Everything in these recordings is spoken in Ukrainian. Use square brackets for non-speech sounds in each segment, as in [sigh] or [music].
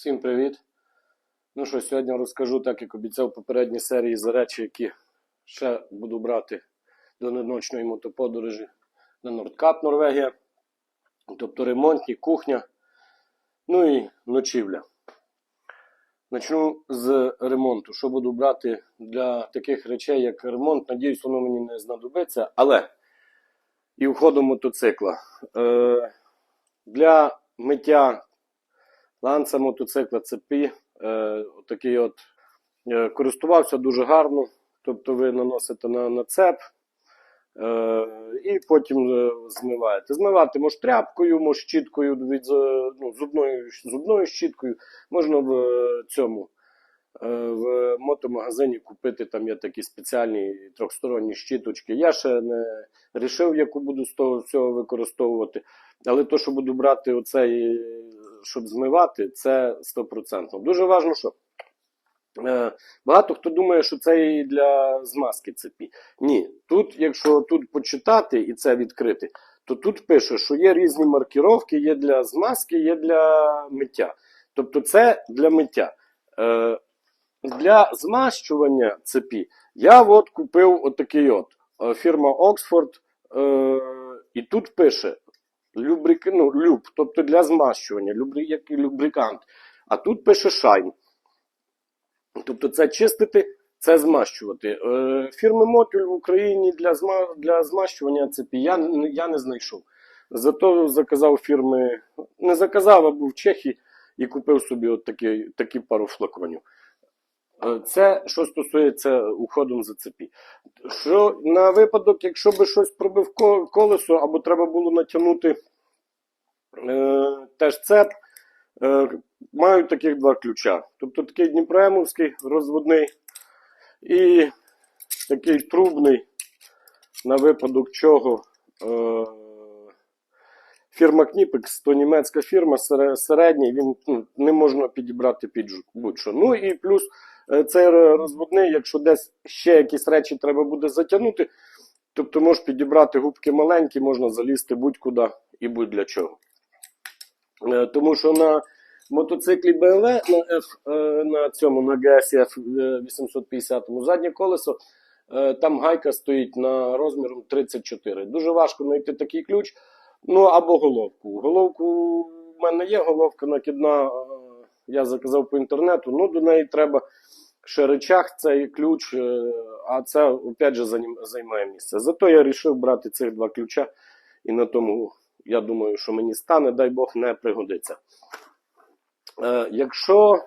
Всім привіт! Ну що, сьогодні розкажу, так як обіцяв в попередній серії, за речі, які ще буду брати до неночної мотоподорожі на Нордкап Норвегія. Тобто ремонтні, кухня, ну і ночівля. Почну з ремонту. Що буду брати для таких речей, як ремонт, надіюсь, воно мені не знадобиться, але і входу мотоцикла. Е, для миття ланца мотоцикла цепі. Е, такий от е, користувався дуже гарно. Тобто ви наносите на, на цеп е, і потім е, змиваєте. Змивати може тряпкою, може щіткою від ну, зубною, зубною щіткою. Можна в е, е, В мотомагазині купити там є такі спеціальні трьохсторонні щіточки. Я ще не рішив, яку буду з того всього використовувати. Але то, що буду брати оцей, щоб змивати, це 100%. Дуже важливо, що е, багато хто думає, що це і для змазки цепі. Ні, тут, якщо тут почитати і це відкрити, то тут пише, що є різні маркіровки, є для змазки, є для миття. Тобто це для миття. Е, для змащування цепі я от купив отакий от е, фірма Oxford, е, і тут пише любрик, ну, люб, тобто для змащування, любрі, як і любрикант. А тут пише shine. Тобто це чистити, це змащувати. Е, фірми Мотюль в Україні для, зма, для змащування цепі я, я не знайшов. Зато заказав фірми, не заказав, а був в Чехії і купив собі от такі, такі пару флаконів. Е, Це що стосується уходом за цепі. Що на випадок, якщо би щось пробив колесо, або треба було натягнути е, теж цеп, е, мають таких два ключа. Тобто такий Дніпроемовський розводний і такий трубний, на випадок чого. Е, Фірма Кніпекс, то німецька фірма сере- середній, він ну, не можна підібрати під будь-що. Ну і плюс цей р- розводний, якщо десь ще якісь речі треба буде затягнути, тобто можеш підібрати губки маленькі, можна залізти будь-куди і будь-для чого. Е, Тому що на мотоциклі BMW на, F, е, на цьому на GSF 850 заднє колесо, е, там гайка стоїть на розміром 34. Дуже важко знайти такий ключ. Ну або головку. Головку в мене є, головка накидна. е, Я заказав по інтернету. Ну, до неї треба ще речах, цей ключ, е, а це опять же займає місце. Зато я вирішив брати цих два ключа, і на тому я думаю, що мені стане, дай Бог, не пригодиться. Е, якщо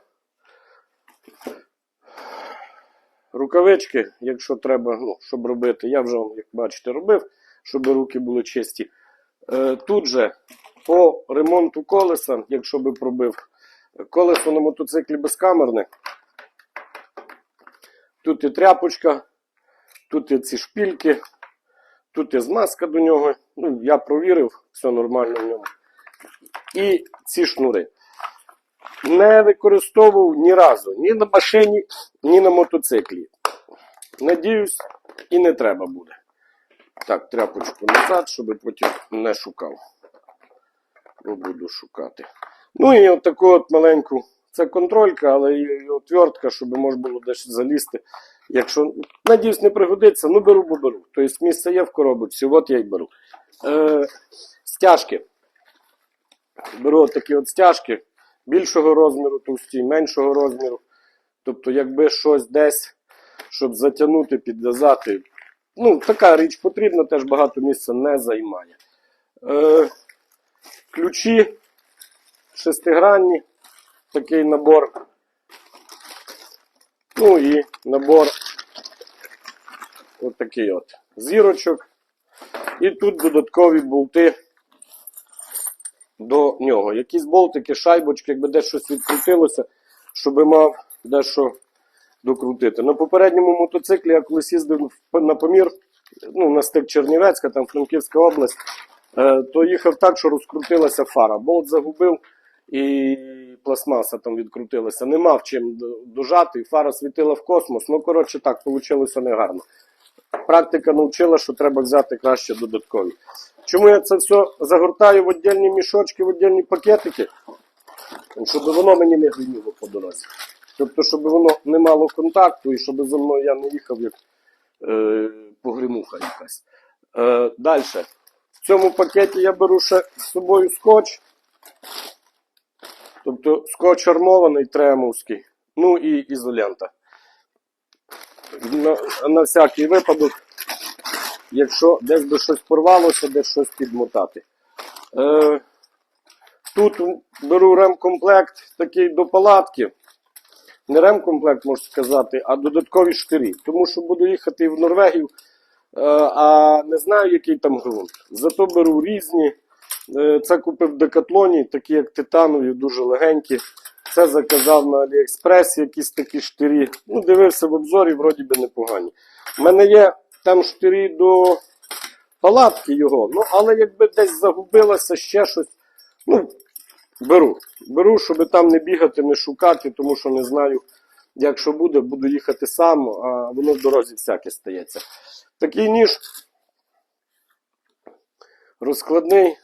рукавички, якщо треба, ну, щоб робити, я вже, як бачите, робив, щоб руки були чисті. Е, Тут же по ремонту колеса, якщо би пробив колесо на мотоциклі безкамерне, тут і тряпочка, тут і ці шпільки, тут і змазка до нього. Ну, я провірив, все нормально в ньому. І ці шнури. Не використовував ні разу, ні на машині, ні на мотоциклі. Надіюсь, і не треба буде. Так, тряпочку назад, щоб потім не шукав. Ну, буду шукати. Ну і от таку от маленьку. Це контролька, але і отвертка, щоб можна було десь залізти. Якщо, надіюсь, не пригодиться, ну беру, бо беру. Тобто місце є в коробочці, от я й беру. Е, стяжки. Беру такі от стяжки більшого розміру, товсті, меншого розміру. Тобто, якби щось десь, щоб затягнути, підв'язати, ну, така річ потрібна, теж багато місця не займає. Е, ключі шестигранні, такий набор. Ну і набор от такий от зірочок. І тут додаткові болти до нього. Якісь болтики, шайбочки, якби десь щось відкрутилося, щоб мав дещо докрутити. На попередньому мотоциклі я колись їздив на помір, ну, на стик Чернівецька, там Франківська область, е, то їхав так, що розкрутилася фара. Болт загубив і пластмаса там відкрутилася. Не мав чим д- дожати, і фара світила в космос. Ну, коротше, так, вийшло негарно. Практика навчила, що треба взяти краще додаткові. Чому я це все загортаю в віддільні мішочки, в віддільні пакетики? щоб воно мені не гриніло по дорозі. Тобто, щоб воно не мало контакту і щоб за мною я не їхав як е, погремуха якась. Е, Далі. В цьому пакеті я беру ще з собою скотч. Тобто скотч армований тремовський. Ну і ізолента. На, на всякий випадок, якщо десь би щось порвалося, десь щось підмотати. Е, тут беру ремкомплект такий до палатки. Не ремкомплект, можна сказати, а додаткові штирі. Тому що буду їхати в Норвегію, е, а не знаю, який там ґрунт. Зато беру різні. Е, Це купив в Декатлоні, такі як титанові, дуже легенькі. Це заказав на Аліекспресі якісь такі штирі. Ну, дивився в обзорі, вроді би непогані. У мене є там штирі до палатки його, ну але якби десь загубилося ще щось. Ну, беру. Беру, щоб там не бігати, не шукати, тому що не знаю, як що буде, буду їхати сам, а воно в дорозі всяке стається. Такий ніж розкладний.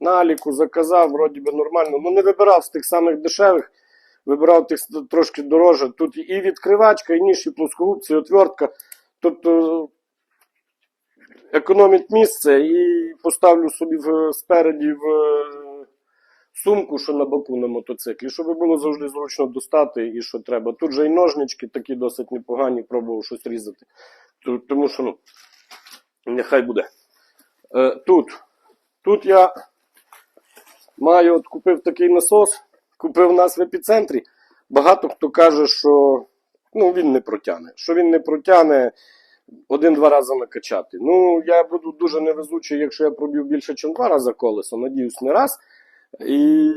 На Аліку заказав, вроді би нормально. Ну не вибирав з тих самих дешевих, вибирав тих трошки дороже. Тут і відкривачка, і ніж, і плоскогубці, і отвертка. Тобто економить місце і поставлю собі в, спереді в сумку, що на боку на мотоциклі, щоб було завжди зручно достати і що треба. Тут же і ножнички такі досить непогані, пробував щось різати. Тому що, ну, нехай буде. Е, тут. Тут я маю, от купив такий насос, купив нас в епіцентрі. Багато хто каже, що ну, він не протягне. Що він не протягне один-два рази накачати. Ну, я буду дуже невезучий, якщо я проб'ю більше, ніж два рази колесо. Надіюсь, не раз. І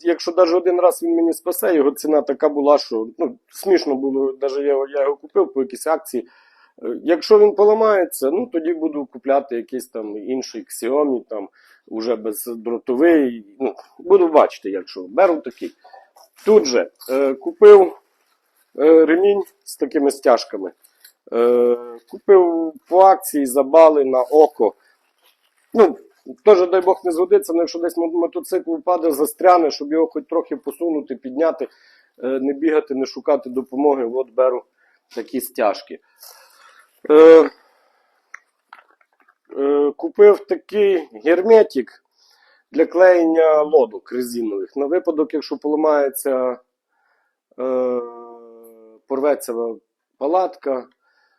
якщо навіть один раз він мені спасе, його ціна така була, що ну, смішно було, навіть я, я його купив по якійсь акції. Е, Якщо він поламається, ну тоді буду купляти якийсь там інший Xiaomi, там уже бездротовий. Ну, буду бачити, якщо беру такий. Тут же е, купив е, ремінь з такими стяжками. Е, купив по акції забали на око. Ну, теж, дай Бог, не згодиться, але якщо десь мотоцикл впаде, застряне, щоб його хоч трохи посунути, підняти, е, не бігати, не шукати допомоги, от беру такі стяжки. Е, купив такий герметик для клеєння лодок резинових. На випадок, якщо поламається, е, порветься палатка,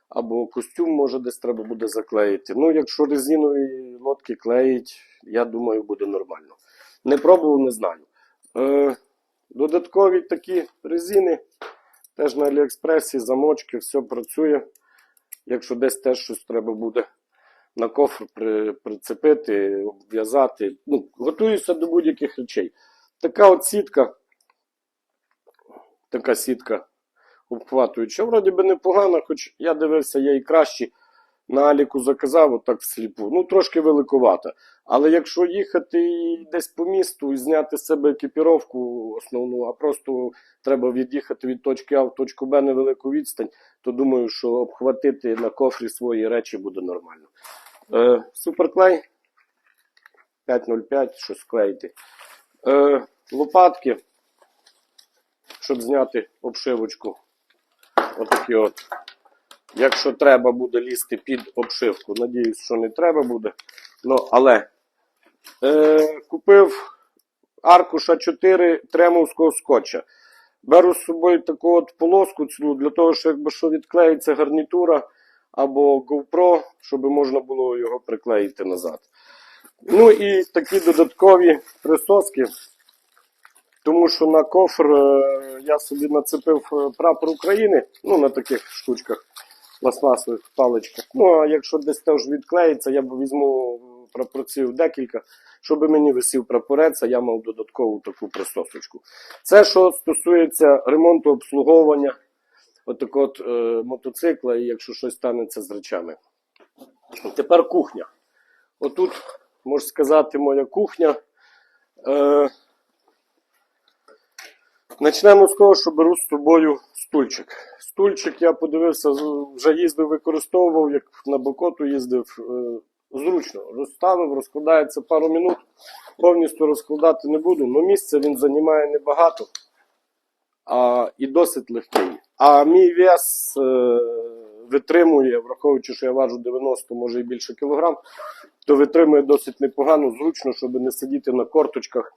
або костюм, може, десь треба буде заклеїти. Ну, якщо резинові лодки клеїть, я думаю, буде нормально. Не пробував, не знаю. Е, додаткові такі резини, теж на Аліекспресі, замочки, все працює. Якщо десь теж щось треба буде на кофр при, прицепити, обв'язати. Ну, готуюся до будь-яких речей. Така от сітка, така сітка обхватуюча, вроді би непогана, хоч я дивився, є і кращі на Аліку заказав, отак всліпу. Ну, трошки великовата. Але якщо їхати десь по місту і зняти з себе екіпіровку основну, а просто треба від'їхати від точки А в точку Б невелику відстань, то думаю, що обхватити на кофрі свої речі буде нормально. Е, суперклей 505, щось клеїти. Е, лопатки, щоб зняти обшивочку. Отакі от. Якщо треба буде лізти під обшивку, надіюсь, що не треба буде. Ну, але е, купив аркуша 4 тремовського скотча. Беру з собою таку от полоску цілу, для того, що якби що відклеїться гарнітура або GoPro, щоб можна було його приклеїти назад. Ну і такі додаткові присоски, тому що на кофр е, я собі нацепив е, прапор України, ну на таких штучках, пластмасових паличках. Ну а якщо десь теж відклеїться, я б візьму прапорців декілька, щоб мені висів прапорець, а я мав додаткову таку присосочку. Це що стосується ремонту обслуговування отакого от, е, мотоцикла, і якщо щось станеться з речами. Тепер кухня. Отут, можна сказати, моя кухня. Е, Начнемо з того, що беру з собою стульчик. Стульчик я подивився, вже їздив, використовував, як на Бокоту їздив. е, зручно. Розставив, розкладається пару минут. Повністю розкладати не буду, але місце він займає небагато а, і досить легкий. А мій вес е, витримує, враховуючи, що я важу 90, може і більше кілограм, то витримує досить непогано, зручно, щоб не сидіти на корточках.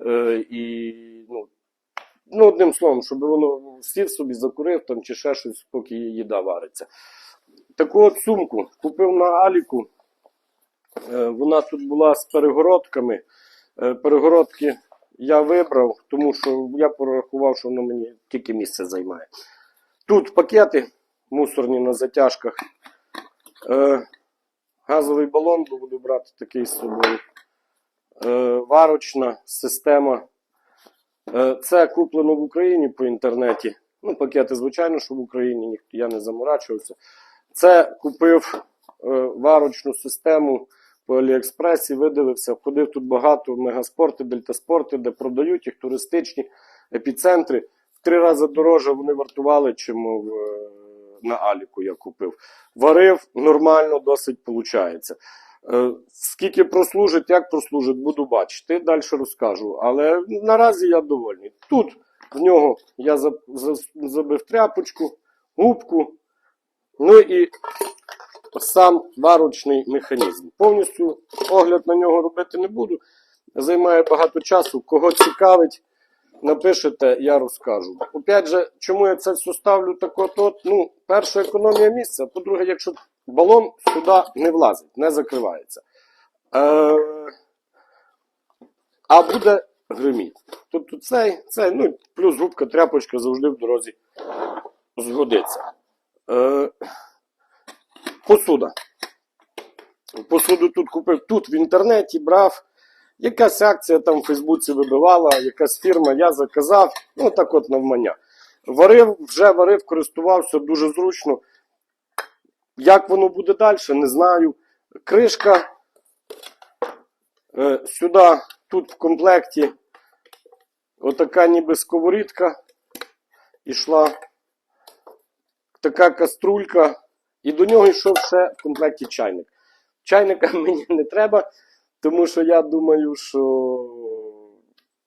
Е, і, ну, ну, одним словом, щоб воно сів собі, закурив там чи ще щось, поки їда вариться. Таку от сумку купив на Аліку. Е, Вона тут була з перегородками. Е, Перегородки я вибрав, тому що я порахував, що воно мені тільки місце займає. Тут пакети мусорні на затяжках. Е, газовий балон буду брати такий з собою. Варочна система. Е, це куплено в Україні по інтернеті. Ну, пакети, звичайно, що в Україні ніхто я не заморачувався. Це купив е, варочну систему по Аліекспресі, видивився. Ходив тут багато мегаспорти, дельтаспорти, де продають їх туристичні епіцентри. В три рази дороже вони вартували, чим в, е, на Аліку я купив. Варив нормально, досить виходить. Е, Скільки прослужить, як прослужить, буду бачити. Далі розкажу. Але наразі я довольний. Тут в нього я за- за- забив тряпочку, губку, ну і сам варочний механізм. Повністю огляд на нього робити не буду. Займає багато часу. Кого цікавить, напишете, я розкажу. Опять же, чому я це все ставлю так от, от? Ну, перша економія місця. По-друге, якщо балон сюди не влазить, не закривається. Е, а буде гриміт. Тобто цей, цей, ну, плюс губка, тряпочка завжди в дорозі згодиться. Е, посуда. Посуду тут купив тут в інтернеті, брав. Якась акція там в Фейсбуці вибивала, якась фірма, я заказав, ну так от навмання. Варив, вже варив, користувався дуже зручно. Як воно буде далі, не знаю. Кришка е, сюди, тут в комплекті, отака ніби сковорідка ішла, така каструлька, і до нього йшов ще в комплекті чайник. Чайника [laughs] мені не треба, тому що я думаю, що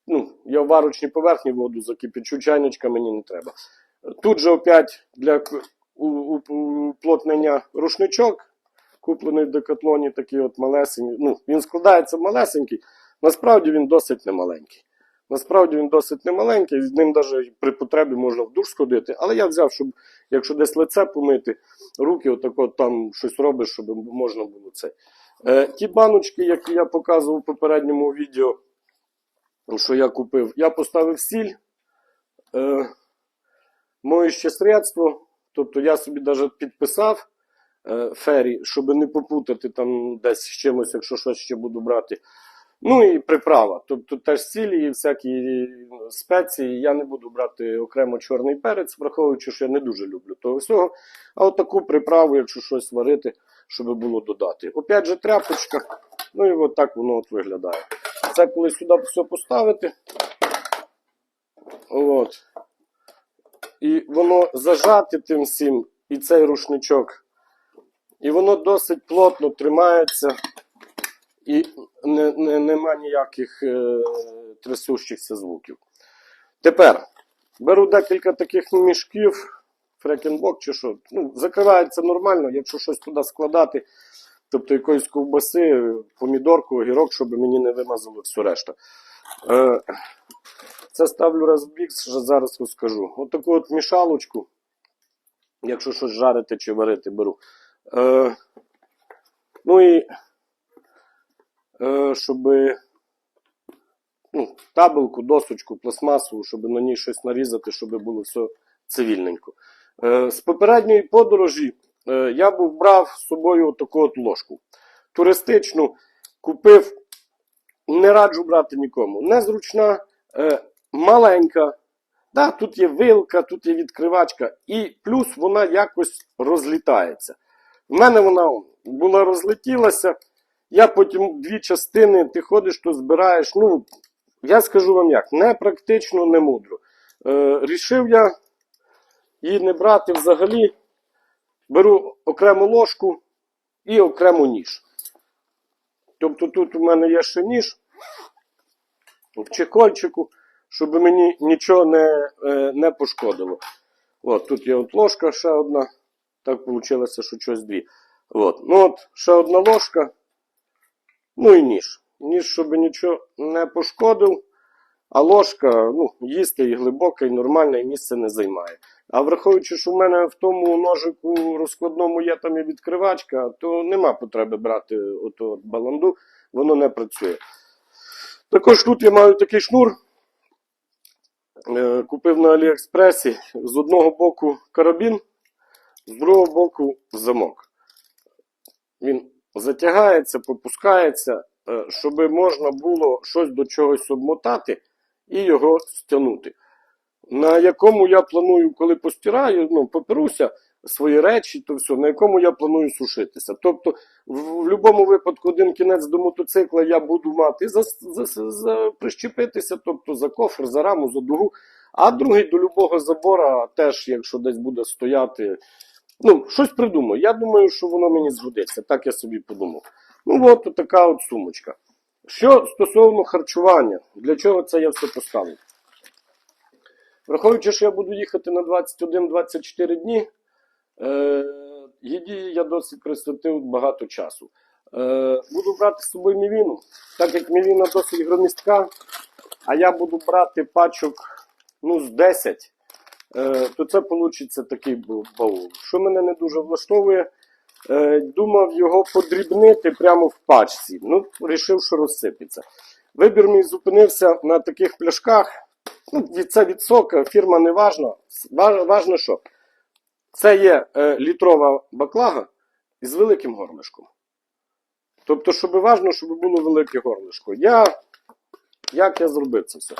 ну, я в варочній поверхні воду закипячу, чайничка мені не треба. Тут же опять для уплотнення рушничок, куплений в декатлоні, такий от малесенький. Ну, він складається малесенький, насправді він досить немаленький. Насправді він досить немаленький, з ним навіть при потребі можна в душ сходити. Але я взяв, щоб якщо десь лице помити, руки, отак от там щось робиш, щоб можна було це. Е, ті баночки, які я показував у попередньому відео, що я купив, я поставив сіль, е, моюще средство, тобто я собі навіть підписав е, фері, щоб не попутати там десь з чимось, якщо щось ще буду брати. Ну і приправа. Тобто теж сілі і всякі спеції. Я не буду брати окремо чорний перець, враховуючи, що я не дуже люблю того всього. А от таку приправу, якщо щось варити, щоб було додати. Опять же, тряпочка. Ну і от так воно от виглядає. Це коли сюди все поставити. От. І воно зажати тим всім, і цей рушничок. І воно досить плотно тримається. І не, не, нема ніяких е, трясущихся звуків. Тепер беру декілька таких мішків, фрекенбок чи що. Ну, закривається нормально, якщо щось туди складати, тобто якоїсь ковбаси, помідорку, огірок, щоб мені не вимазало всю решту. Е, це ставлю бік, що зараз розкажу. Отаку от мішалочку, якщо щось жарити чи варити, беру. Е, ну і е, щоб ну, табелку, досочку, пластмасову, щоб на ній щось нарізати, щоб було все цивільненько. Е, з попередньої подорожі е, я був брав з собою таку от ложку. Туристичну купив, не раджу брати нікому. Незручна, е, маленька. Да, тут є вилка, тут є відкривачка, і плюс вона якось розлітається. В мене вона була розлетілася. Я потім дві частини, ти ходиш, то збираєш. Ну, я скажу вам як, не практично, не мудро. Е, рішив я її не брати взагалі. Беру окрему ложку і окрему ніж. Тобто тут у мене є ще ніж в чехольчику, щоб мені нічого не, е, не пошкодило. От, тут є от ложка ще одна. Так вийшло, що щось дві. От. Ну от, ще одна ложка. Ну і ніж. Ніж, щоб нічого не пошкодив. А ложка, ну, їсти і глибоке, і нормальне і місце не займає. А враховуючи, що в мене в тому ножику розкладному є там і відкривачка, то нема потреби брати оту от баланду, воно не працює. Також тут я маю такий шнур. Е, Купив на Аліекспресі. З одного боку карабін, з другого боку замок. Він затягається, попускається, е, щоб можна було щось до чогось обмотати і його стягнути. На якому я планую, коли постираю, ну, поперуся свої речі, то все, на якому я планую сушитися. Тобто, в, в будь-якому випадку один кінець до мотоцикла я буду мати за, за, за, прищепитися, тобто за кофр, за раму, за дугу, а другий до любого забора теж, якщо десь буде стояти. Ну, щось придумаю. Я думаю, що воно мені згодиться. Так я собі подумав. Ну, от така от сумочка. Що стосовно харчування, для чого це я все поставив? Враховуючи, що я буду їхати на 21-24 дні, е, їді я досить присвятив багато часу. Е, буду брати з собою мівіну, так як мівіна досить громістка, а я буду брати пачок ну, з 10, е, то це вийде такий баул. Що мене не дуже влаштовує, думав його подрібнити прямо в пачці. Ну, вирішив, що розсипеться. Вибір мій зупинився на таких пляшках. Ну, це від сока, фірма не важна. Важно, що це є е, літрова баклага із великим горлишком. Тобто, щоб важно, щоб було велике горлишко. Я, як я зробив це все?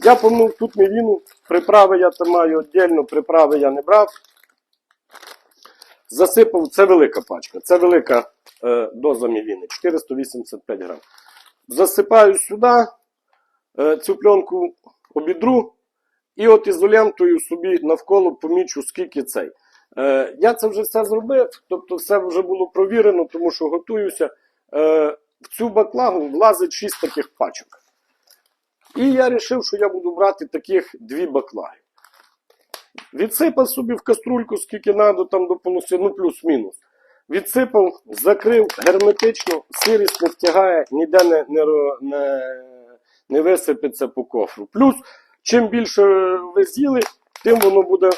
Я помив тут мівіну, приправи я там маю віддільно, приправи я не брав. Засипав, це велика пачка, це велика е, доза мівіни, 485 грам. Засипаю сюди, е, цю пленку обідру, і от ізолентою собі навколо помічу, скільки цей. Е, я це вже все зробив, тобто все вже було провірено, тому що готуюся. Е, в цю баклагу влазить 6 таких пачок. І я вирішив, що я буду брати таких дві баклаги. Відсипав собі в каструльку, скільки треба, там до полоси, ну плюс-мінус. Відсипав, закрив герметично, сирість не втягає, ніде не, не, не, не висипеться по кофру. Плюс, чим більше ви з'їли, тим воно буде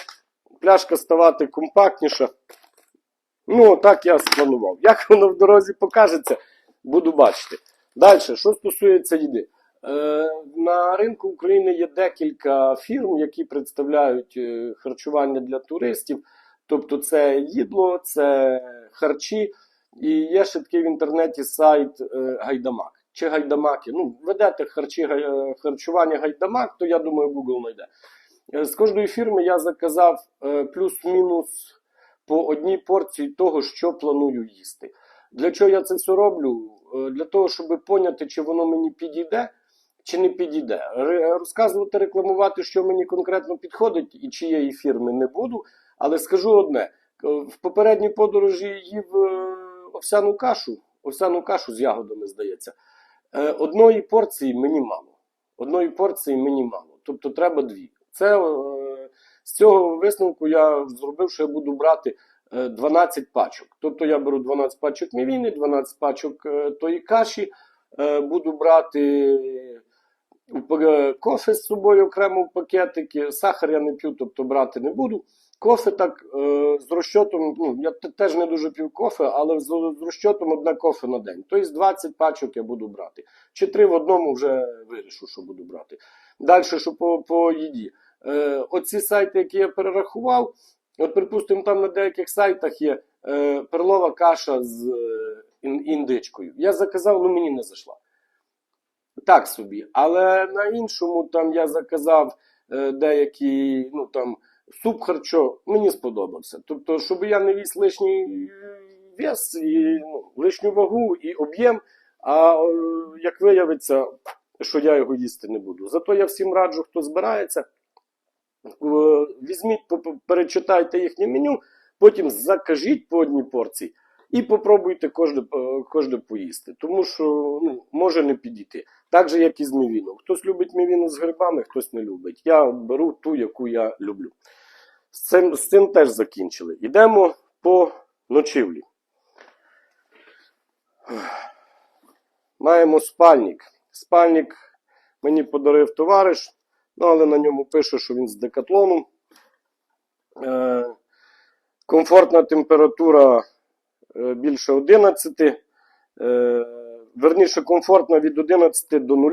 пляшка ставати компактніша. Ну, так я спланував. Як воно в дорозі покажеться, буду бачити. Далі, що стосується їди. Е, на ринку України є декілька фірм, які представляють е, харчування для туристів. Тобто це їдло, це харчі. І є ще такий в інтернеті сайт е, Гайдамак. Чи Гайдамаки. Ну, ведете харчі, харчування Гайдамак, то я думаю, Google знайде. Е, З кожної фірми я заказав е, плюс-мінус по одній порції того, що планую їсти. Для чого я це все роблю? Е, Для того, щоб поняти, чи воно мені підійде, чи не підійде. Розказувати, рекламувати, що мені конкретно підходить і чиєї фірми не буду. Але скажу одне: в попередній подорожі їв овсяну кашу, овсяну кашу з ягодами, здається. Одної порції мені мало. Одної порції мені мало. Тобто треба дві. Це е, з цього висновку я зробив, що я буду брати е, 12 пачок. Тобто я беру 12 пачок мівіни, 12 пачок е, тої каші, е, буду брати е, кофе з собою окремо в пакетики. Сахар я не п'ю, тобто брати не буду. Кофе так е, з розчотом, ну я теж не дуже п'ю кофе, але з розчотом одне кофе на день. Тобто 20 пачок я буду брати. Чи три в одному вже вирішу, що буду брати. Далі, що по, по їді. Е, оці сайти, які я перерахував, от, припустимо, там на деяких сайтах є е, перлова каша з е, індичкою. Я заказав, ну мені не зайшла. Так собі. Але на іншому там я заказав деякі, ну там, суп харчо, мені сподобався. Тобто, щоб я не віз лишній вес, і, ну, лишню вагу і об'єм, а як виявиться, що я його їсти не буду. Зато я всім раджу, хто збирається, візьміть, по- по- перечитайте їхнє меню, потім закажіть по одній порції і попробуйте кожне, е, кожне поїсти. Тому що ну, може не підійти. Так же, як і з мівіном. Хтось любить мівіну з грибами, хтось не любить. Я беру ту, яку я люблю. З цим, з цим теж закінчили. Йдемо по ночівлі. Маємо спальник. Спальник мені подарив товариш, ну, але на ньому пише, що він з декатлону. Е, комфортна температура е, більше 11. Е, верніше, комфортна від 11 до 0,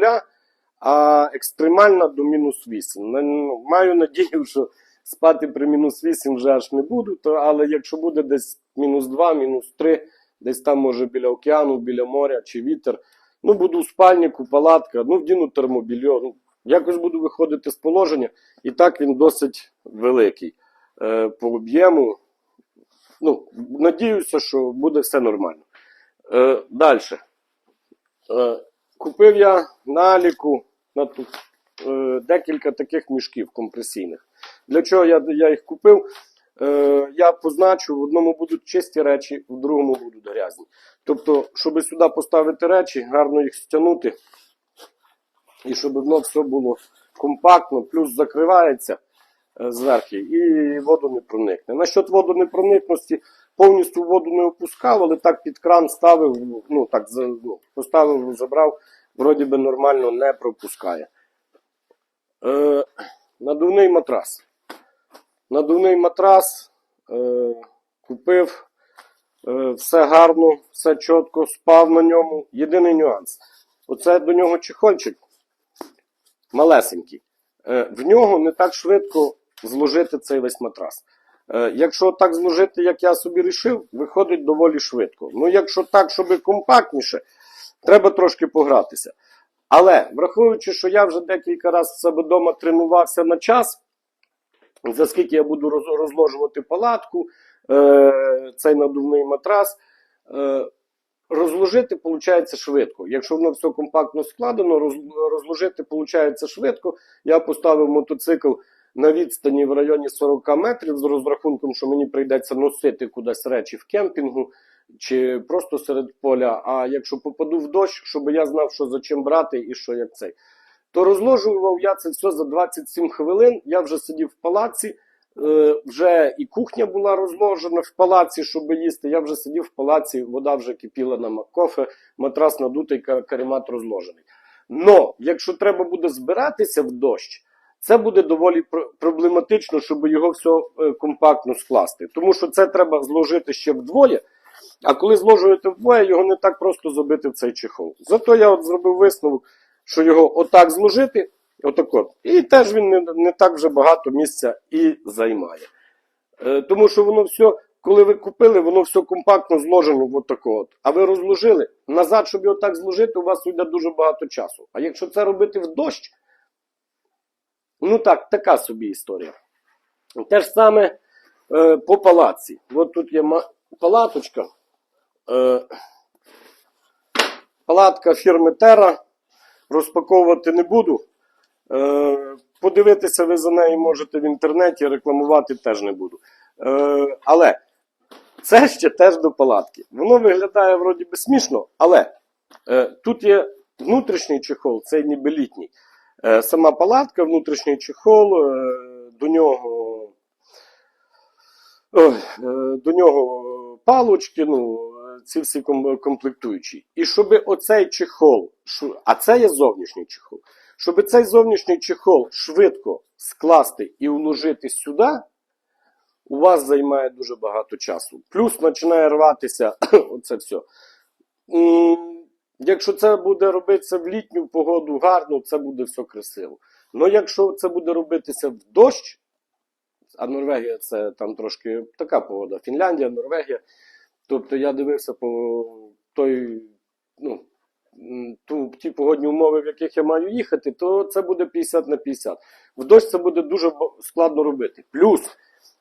а екстремальна до мінус 8. Ну, Маю надію, що спати при мінус 8 вже аж не буду, то, але якщо буде десь мінус 2, мінус 3, десь там може біля океану, біля моря чи вітер, ну буду в спальнику, палатка, ну вдіну термобільйо, ну, якось буду виходити з положення, і так він досить великий е, по об'єму. Ну, надіюся, що буде все нормально. Е, Далі. Е, купив я на Аліку на ту, е, декілька таких мішків компресійних. Для чого я, я їх купив? Е, я позначу, в одному будуть чисті речі, в другому будуть грязні. Тобто, щоб сюди поставити речі, гарно їх стягнути, і щоб воно все було компактно, плюс закривається е, зверху, і воду не проникне. Насчет водонепроникності, повністю воду не опускав, але так під кран ставив, ну так ну, поставив, забрав, вроді би нормально не пропускає. Е, надувний матрас. Надувний матрас е, купив, е, все гарно, все чітко, спав на ньому. Єдиний нюанс. Оце до нього чехольчик малесенький. Е, в нього не так швидко зложити цей весь матрас. Е, якщо так зложити, як я собі рішив, виходить доволі швидко. Ну, якщо так, щоб компактніше, треба трошки погратися. Але враховуючи, що я вже декілька разів себе вдома тренувався на час, за скільки я буду розложувати палатку, е, цей надувний матрас, розложити виходить швидко. Якщо воно все компактно складено, роз- розложити виходить швидко. Я поставив мотоцикл на відстані в районі 40 метрів з розрахунком, що мені прийдеться носити кудись речі в кемпінгу чи просто серед поля. А якщо попаду в дощ, щоб я знав, що за чим брати і що як цей. То розложував я це все за 27 хвилин. Я вже сидів в палаці, е, вже і кухня була розложена в палаці, щоб їсти. Я вже сидів в палаці, вода вже кипіла на кофе, матрас надутий, каремат розложений. Но якщо треба буде збиратися в дощ, це буде доволі проблематично, щоб його все компактно скласти. Тому що це треба зложити ще вдвоє. А коли зложуєте вдвоє, його не так просто забити в цей чехол. Зато я от зробив висновок, що його отак зложити, отак от, і теж він не, не так вже багато місця і займає. Е, тому що воно все, коли ви купили, воно все компактно зложено отако от. А ви розложили назад, щоб його так зложити, у вас уйде дуже багато часу. А якщо це робити в дощ, ну так, така собі історія. Те ж саме е, по палаці. От тут є палаточка. Е, палатка фірми Terra. Розпаковувати не буду. Е, подивитися ви за нею можете в інтернеті, рекламувати теж не буду. Е, але це ще теж до палатки. Воно виглядає вроді би смішно, але е, тут є внутрішній чехол, цей ніби літній. Сама палатка, внутрішній чехол, до нього до нього палочки, ну, ці всі комплектуючі. І щоб оцей чехол, а це є зовнішній чехол, щоб цей зовнішній чехол швидко скласти і вложити сюди, у вас займає дуже багато часу. Плюс починає рватися [clears throat] оце все. Якщо це буде робитися в літню погоду гарно, це буде все красиво. Але якщо це буде робитися в дощ, а Норвегія це там трошки така погода. Фінляндія, Норвегія. Тобто я дивився по той, ну, ту, ті погодні умови, в яких я маю їхати, то це буде 50 на 50. В дощ це буде дуже складно робити. Плюс,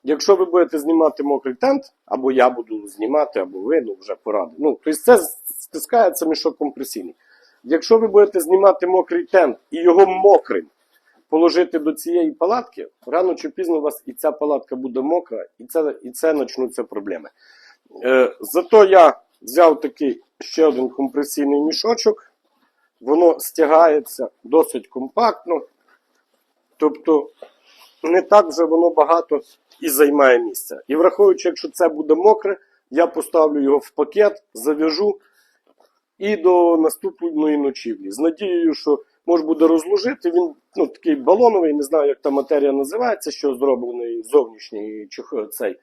якщо ви будете знімати мокрий тент, або я буду знімати, або ви, ну вже поради. Ну, тобто це стискається мішок компресійний. Якщо ви будете знімати мокрий тент і його мокрим положити до цієї палатки, рано чи пізно у вас і ця палатка буде мокра, і це, і це почнуться проблеми. Е, зато я взяв такий ще один компресійний мішочок. Воно стягається досить компактно. Тобто не так вже воно багато і займає місця. І враховуючи, якщо це буде мокре, я поставлю його в пакет, зав'яжу і до наступної ночівлі. З надією, що можна буде розложити. Він ну, такий балоновий, не знаю, як та матерія називається, що зроблений зовнішній цей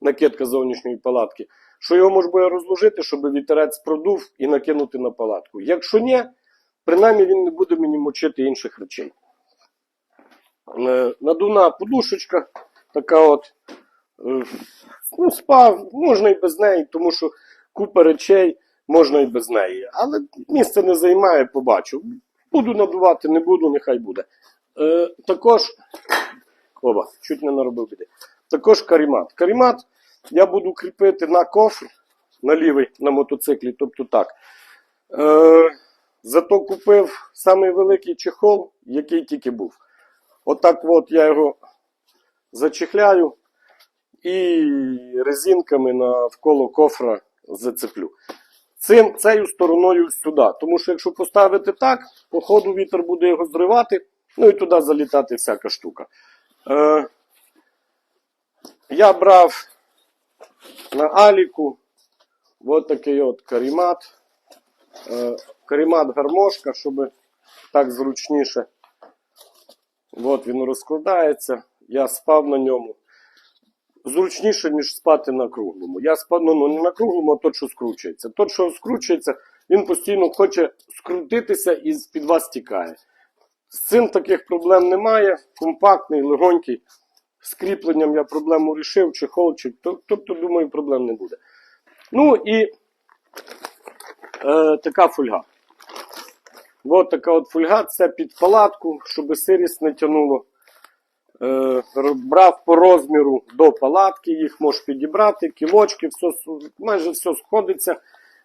накидка зовнішньої палатки. Що його можна розложити, щоб вітерець продув і накинути на палатку. Якщо ні, принаймні він не буде мені мочити інших речей. Е, Надувна подушечка, така от. е, Ну, спав, можна і без неї, тому що купа речей можна і без неї. Але місце не займає, побачу. Буду надувати, не буду, нехай буде. Е, також. Оба, чуть не наробив біди. Також карімат. Карімат я буду кріпити на кофр, на лівий на мотоциклі, тобто так. Е, зато купив самий великий чехол, який тільки був. Отак от я його зачехляю і резинками навколо кофра зацеплю. Цим, цією стороною сюди. Тому що якщо поставити так, по ходу вітер буде його зривати, ну і туди залітати всяка штука. Е, я брав на Аліку от такий от карімат. Е, карімат гармошка, щоб так зручніше. От він розкладається. Я спав на ньому. Зручніше, ніж спати на круглому. Я спав ну, ну, не на круглому, а тот, що скручується. Тот, що скручується, він постійно хоче скрутитися і з-під вас тікає. З цим таких проблем немає. Компактний, легонький. З кріпленням я проблему рішив, чехолчик. То- Тобто, думаю, проблем не буде. Ну і е, така фольга. От така от фольга, це під палатку, щоб сирість не тянуло. Е, брав по розміру до палатки, їх можеш підібрати, кілочки, все, майже все сходиться.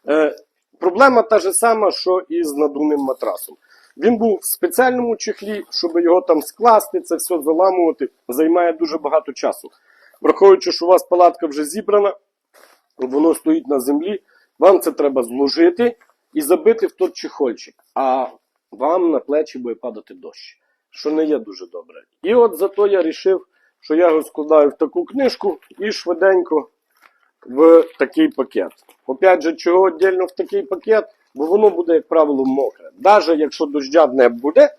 Е, проблема та ж сама, що і з надувним матрасом. Він був в спеціальному чехлі, щоб його там скласти, це все заламувати, займає дуже багато часу. Враховуючи, що у вас палатка вже зібрана, воно стоїть на землі, вам це треба зложити і забити в той чехольчик. А вам на плечі буде падати дощ, що не є дуже добре. І от зато я вирішив, що я його складаю в таку книжку і швиденько в такий пакет. Опять же, чого віддільно в такий пакет? Бо воно буде, як правило, мокре. Навіть якщо дождя не буде,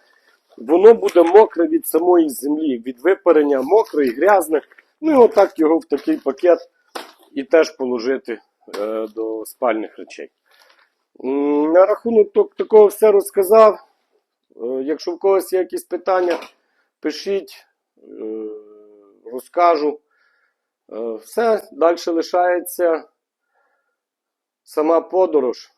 воно буде мокре від самої землі, від випарення, мокре і грязне. Ну і отак його в такий пакет і теж положити е, до спальних речей. На рахунок такого все розказав. Е, Якщо в когось є якісь питання, пишіть, е, розкажу. Е, Все, далі лишається сама подорож.